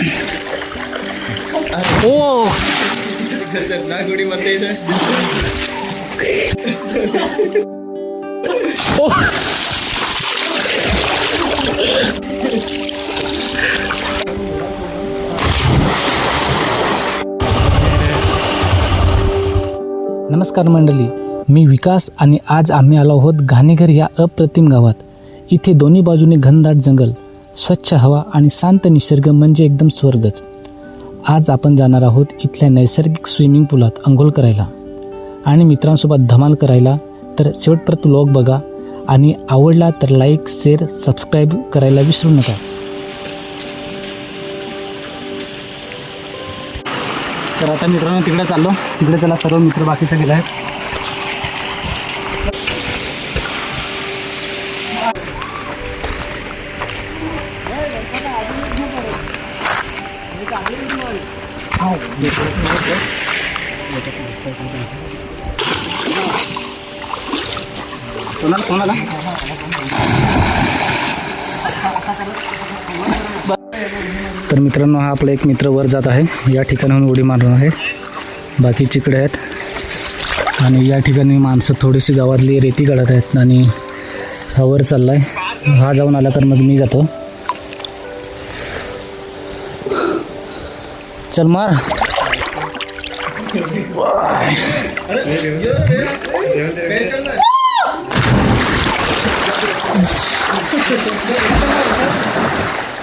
ओ ओ नमस्कार मंडळी मी विकास आणि आज आम्ही आलो आहोत घाणेघर या अप्रतिम गावात. इथे दोन्ही बाजूने घनदाट जंगल. स्वच्छ हवा आणि शांत निसर्ग म्हणजे एकदम स्वर्गच. आज आपण जाणार आहोत इथल्या नैसर्गिक स्विमिंग पुलात अंघोळ करायला. आणि मित्रांसोबत धमाल करायला तर शेवटपर्यंत लॉग बघा. आणि आवडला तर लाईक शेअर सबस्क्राईब करायला विसरू नका. तर आता मित्रांनो तिकडे चाललो. तिकडे त्याला सर्व मित्र बाकीचे गेले आहेत. कोणाला कोणाला? तर मित्रांनो हा आपला एक मित्र वर जात आहे. या ठिकाणाहून उडी मारून आहे. बाकी तिकडे आहेत. आणि या ठिकाणी माणसं थोडीशी गावातली रेती काढत आहेत आणि हा वर चालला आहे हा जाऊन आला तर मग मी जातो. चल मार.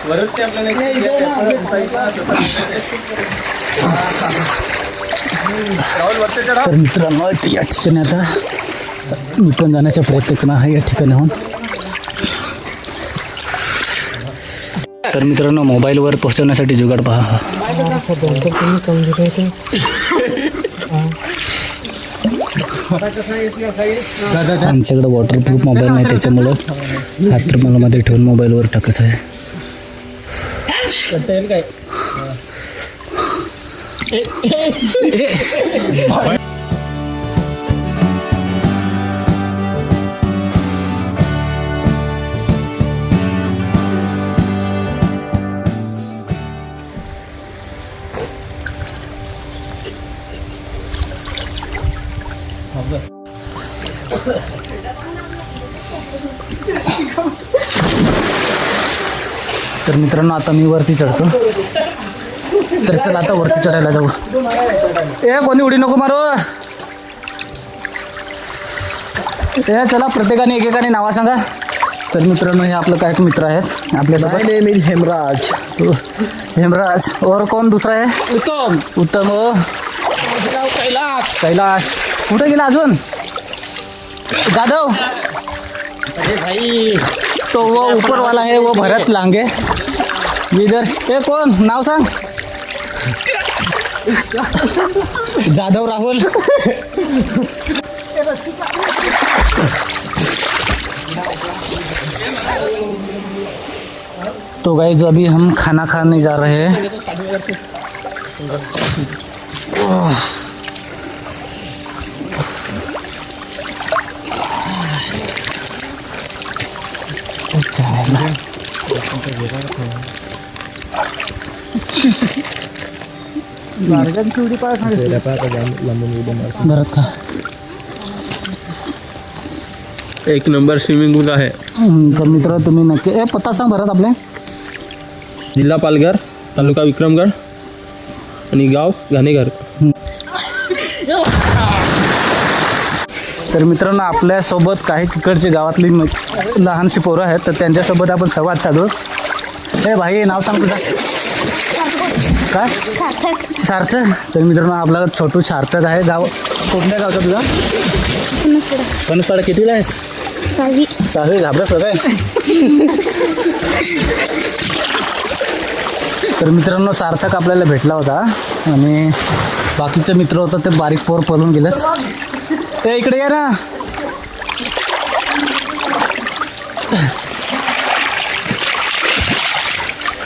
आपल्याला तर मित्रांनो या ठिकाणी आता मी पण जाण्याचा प्रयत्न आहे या ठिकाणाहून. तर मित्रांनो मोबाईलवर पोहोचवण्यासाठी जुगाड पहा. आमच्याकडे वॉटरप्रूफ मोबाईल नाही त्याच्यामुळं हात रुमालामध्ये ठेवून मोबाईलवर टाकत आहे. เต้นไก่เอ๊ะ मित्रांनो आता मी वरती चढतो. तर चला आता वरती चढायला जाऊ. ए कोणी उडी नको मारो. ए चला प्रत्येकाने एकेकाने नावा सांगा. तर मित्रांनो हे आपलं काय मित्र आहेत आपल्यासोबत. Name is Hemraj Hemraj. और कोण दुसरा आहे? उत्तम. उत्तम ओ. कैलास. कैलास. कुठे गेला अजून? जाधव. तो वो ऊपर वाला है वो भरत लांगे. इधर ए कौन नाव सांग. जाधव राहुल. तो गाइज़ अभी हम खाना खाने जा रहे हैं। चालेल भरत का एक नंबर स्विमिंग पूल आहे. तर मित्र तुम्ही नक्की ए पत्ता सांग भरत आपले. जिल्हा पालघर तालुका विक्रमगड आणि गाव घाणेघर. तर मित्रांनो आपल्यासोबत काही तिकडची गावातली म- लहानशी पोरं आहेत तर त्यांच्यासोबत आपण संवाद साधू. ए भाई नाव सांग तुझं. काय सार्थक तर मित्रांनो आपला छोटू सार्थक आहे गाव. कुठल्या गावचा तुझा? पणसपाडा कितीला आहेस? सहावी. सहावी. घाबरस काय? तर मित्रांनो सार्थक आपल्याला भेटला होता. आणि बाकीचे मित्र होतं ते बारीक पोर पळून गेलेत. ए इकडे या ना.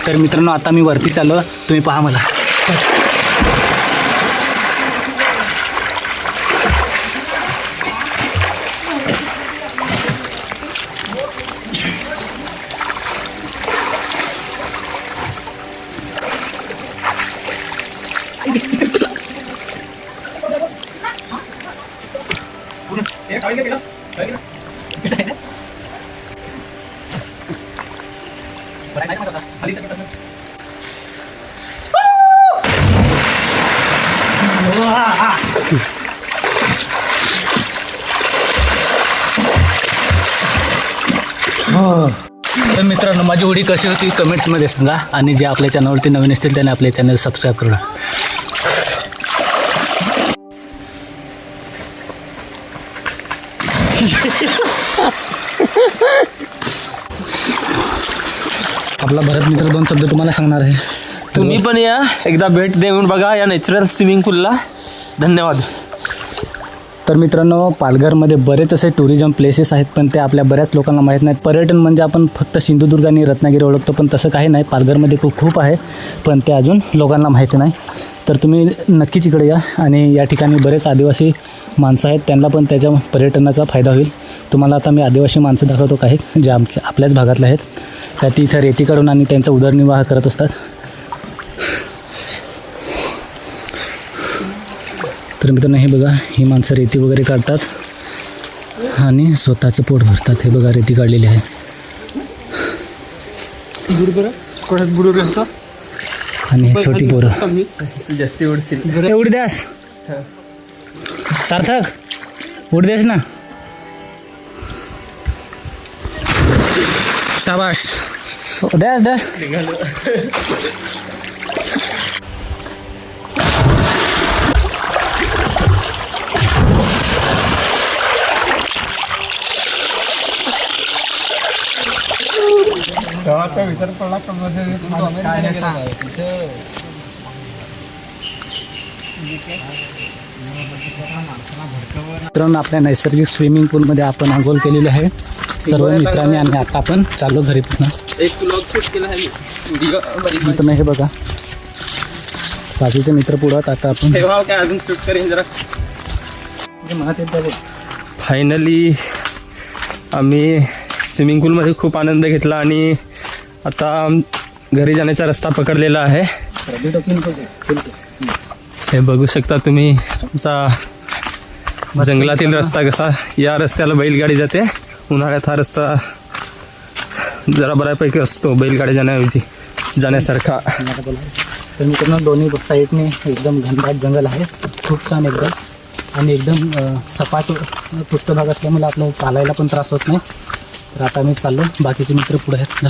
तर मित्रांनो आता मी वरती चाललो तुम्ही पहा मला. तर मित्रांनो माझी उडी कशी होती कमेंट्समध्ये सांगा. आणि जे आपल्या चॅनलवरती नवीन असतील त्यांनी आपले चॅनल सबस्क्राईब करा आपला भरत मित्र दोन शब्द तुम्हाला सांगणार आहे. तुम्ही पण या. एकदा भेट देऊन बघा या नॅचरल स्विमिंग पूलला धन्यवाद. तर मित्रांनो पालघरमध्ये बरेच असे टुरिझम प्लेसेस आहेत पण ते आपल्या बऱ्याच लोकांना माहीत नाहीत. पर्यटन म्हणजे आपण फक्त सिंधुदुर्ग आणि रत्नागिरी ओळखतो पण तसं काही नाही. पालघरमध्ये खूप खूप आहे पण ते अजून लोकांना माहिती नाही. तर तुम्ही नक्कीच इकडे या आणि या ठिकाणी बरेच आदिवासी माणसं आहेत त्यांना पण त्याच्या पर्यटनाचा फायदा होईल. तुम्हाला आता मी आदिवासी माणसं दाखवतो काही जे आमच्या आपल्याच भागातले आहेत. त्या ती इथं रेती काढून आणि त्यांचा उदरनिर्वाह करत असतात. तर मित्रांनो हे बघा ही माणसं रेती वगैरे काढतात आणि स्वतःचं पोट भरतात. हे बघा रेती काढलेली आहे. आणि छोटी पोरं. जास्ती उडी द्यास. सार्थक उड द्यास ना. शाबाश हो, द्यास. द्यास मित्रांनो आपल्या नैसर्गिक स्विमिंग पूलमध्ये आपण आंघोळ केलेली आहे. सर्व मित्रांनी आणि आता आपण चाललो घरी पुन्हा. एक ब्लॉग शूट केला आहे. व्हिडिओ मित्रांनो हे बघा. बाजूचे मित्र पुढं आता आपण काय अजून शूट करेन जरा. फायनली आम्ही स्विमिंग पूलमध्ये खूप आनंद घेतला आणि आता घरी जाण्याचा रस्ता पकडलेला आहे. हे बघू शकता तुम्ही आमचा जंगलातील रस्ता कसा या रस्त्याला बैलगाडी जाते. उन्हाळ्यात हा रस्ता जरा बऱ्यापैकी असतो बैलगाडी जाण्याऐवजी जाण्यासारखा. तर मित्रांनो दोन्ही साईडने एकदम घनदाट जंगल आहे. खूप छान एकदम. आणि एकदम सपाट पृष्ठभाग असल्यामुळे आपल्याला चालायला पण त्रास होत नाही. तर आता मी चाललो. बाकीचे मित्र पुढे आहेत.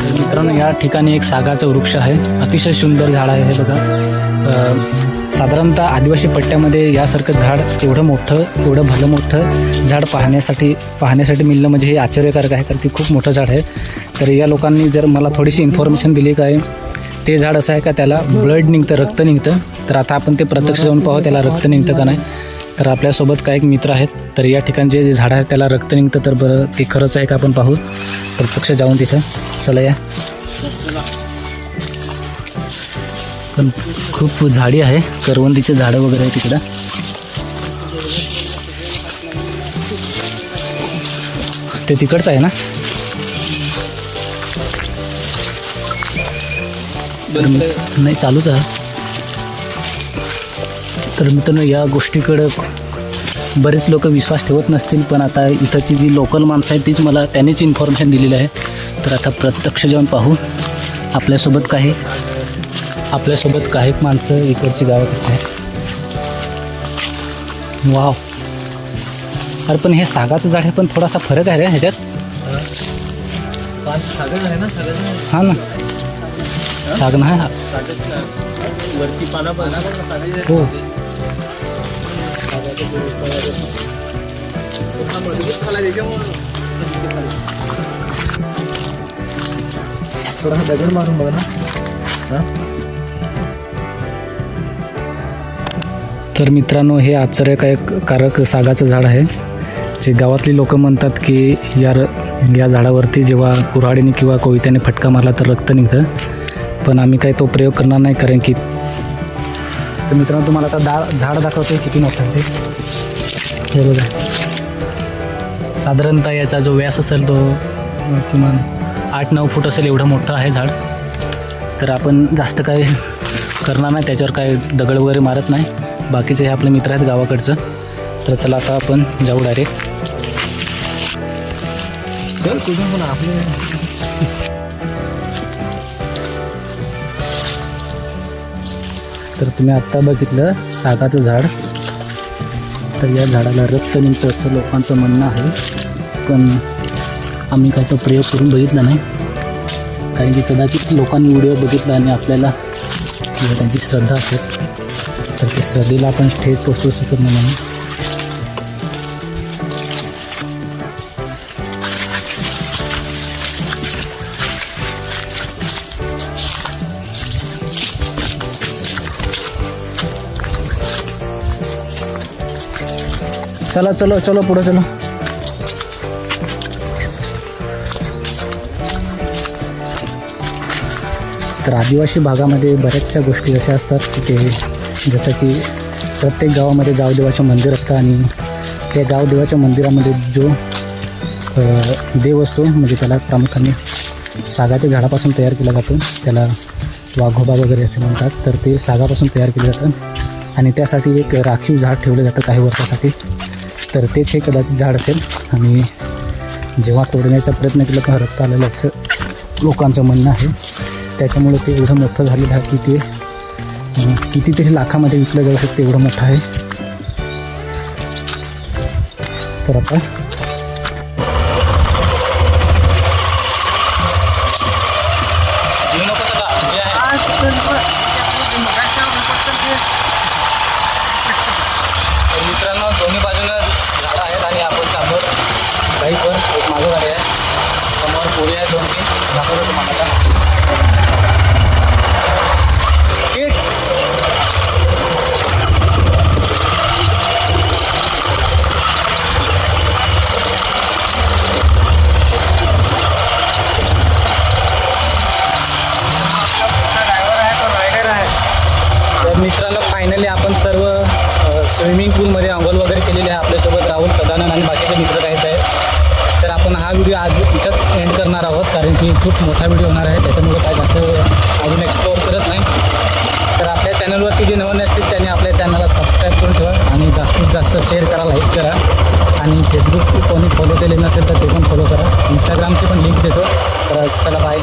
तर मित्रांनो या ठिकाणी एक सागाचं वृक्ष आहे. अतिशय सुंदर झाड आहे हे बघा. साधारणतः आदिवासी पट्ट्यामध्ये यासारखं झाड एवढं मोठं एवढं भलं मोठं झाड पाहण्यासाठी पाहण्यासाठी मिळणं म्हणजे हे आश्चर्यकारक आहे कारण की खूप मोठं झाड आहे. तर या लोकांनी जर मला थोडीशी इन्फॉर्मेशन दिली काय ते झाड असं आहे का त्याला ब्लड निघतं रक्त निघतं. तर आता आपण ते प्रत्यक्ष जाऊन पाहू त्याला रक्त निघतं का नाही. तर आपल्यासोबत काही एक मित्र आहेत तर या ठिकाणचे जे जे झाड आहे त्याला रक्त निघतं तर बरं ते खरंच आहे का आपण पाहू. प्रत्यक्ष जाऊन तिथं चला या. पण खूप झाडी आहे. करवंदीचे झाडं वगैरे आहे तिकडं. ते तिकडचं आहे ना? नाही चालूच आहे. तर मित्रांनो या गोष्टीकडं बरेच लोक विश्वास ठेवत नसतील पण आता इथंची जी लोकल माणसं आहेत तीच मला त्यांनीच इन्फॉर्मेशन दिलेली आहे. तर आता प्रत्यक्ष जाऊन पाहू. आपल्यासोबत काही आपल्यासोबत काही माणसं इकडची गावाकडची आहेत. वाव. अरे पण हे सागाचं झाड आहे पण थोडासा फरक आहे रे ह्याच्यात. हा ना. साग ना हा. हो. थोडासा दगड मारून बघा ना. तर मित्रांनो हे आश्चर्यकारक सागाचं झाड आहे. जे गावातली लोक म्हणतात की या र या झाडावरती जेव्हा कुऱ्हाडीने किंवा कोयत्याने फटका मारला तर रक्त निघतं. पण आम्ही काही तो प्रयोग करणार नाही कारण की तर मित्रांनो तुम्हाला आता दा झाड दाखवते किती मोठं आहे ते. हे बघा. साधारणतः याचा जो व्यास असेल तो किमान आठ नऊ फूट असेल एवढं मोठं आहे झाड. तर आपण जास्त काय करणार नाही त्याच्यावर काय दगड वगैरे मारत नाही. बाकीचे हे आपले मित्र आहेत गावाकडचं. तर चला आता आपण जाऊ डायरेक्ट कुठून पण आपले. तर तुम्ही आत्ता बघितलं सागाचं झाड. तर या झाडाला रक्त निघतं असं लोकांचं म्हणणं आहे. पण आम्ही काय तो प्रयोग करून बघितला नाही. कारण की कदाचित लोकांनी व्हिडिओ बघितला आणि आपल्याला किंवा त्यांची श्रद्धा असेल. तर ते श्रद्धेला आपण ठेच पोचवू शकत नाही म्हणून. चला चलो चलो पुढे चलो. तर आदिवासी भागामध्ये बऱ्याचशा गोष्टी अशा असतात की ते जसं की प्रत्येक गावामध्ये गावदेवाचं मंदिर असतं आणि त्या गावदेवाच्या मंदिरामध्ये जो देव असतो म्हणजे त्याला प्रामुख्याने सागाच्या झाडापासून तयार केला जातो. त्याला वाघोबा वगैरे असे म्हणतात. तर ते सागापासून तयार केलं जातं. आणि त्यासाठी एक राखीव झाड ठेवलं जातं काही वर्षासाठी. तर तेच हे कदाचित झाड असेल. आणि जेव्हा तोडण्याचा प्रयत्न केला तर रक्त आलेलं असं लोकांचं म्हणणं आहे. त्याच्यामुळे ते एवढं मोठं झालेलं आहे की ते कितीतरी लाखामध्ये विकलं जाऊ शकते एवढं मोठं आहे. तर आता मित्रांनो दोन्ही बाजूला झाडं आहेत आणि आपण समोर काही पण एक मागं आहे. समोर पोरी आहे दोन तीन. दाखवतो तुम्हाला ठीक तर मित्रांनो फायनली आपण सर्व स्विमिंग पूलमध्ये आंघोळ वगैरे केलेली आहे आपल्यासोबत राहुल सदानंद आणि बाकीचे मित्र आहेत आहेत तर आपण हा व्हिडिओ आज इथंच एंड करणार आहोत कारण की खूप मोठा व्हिडिओ होणार आहे त्याच्यामुळे काय जास्त अजून एक्सप्लोअर करत नाही. तर आपल्या चॅनलवरती जे नवीन असतील त्यांनी आपल्या चॅनलला सबस्क्राईब करून ठेवा आणि जास्तीत जास्त शेअर करा लाईक करा. आणि फेसबुक कोणी फॉलो केले नसेल तर ते पण फॉलो करा. इंस्टाग्रामची पण लिंक देतो. तर चला बाय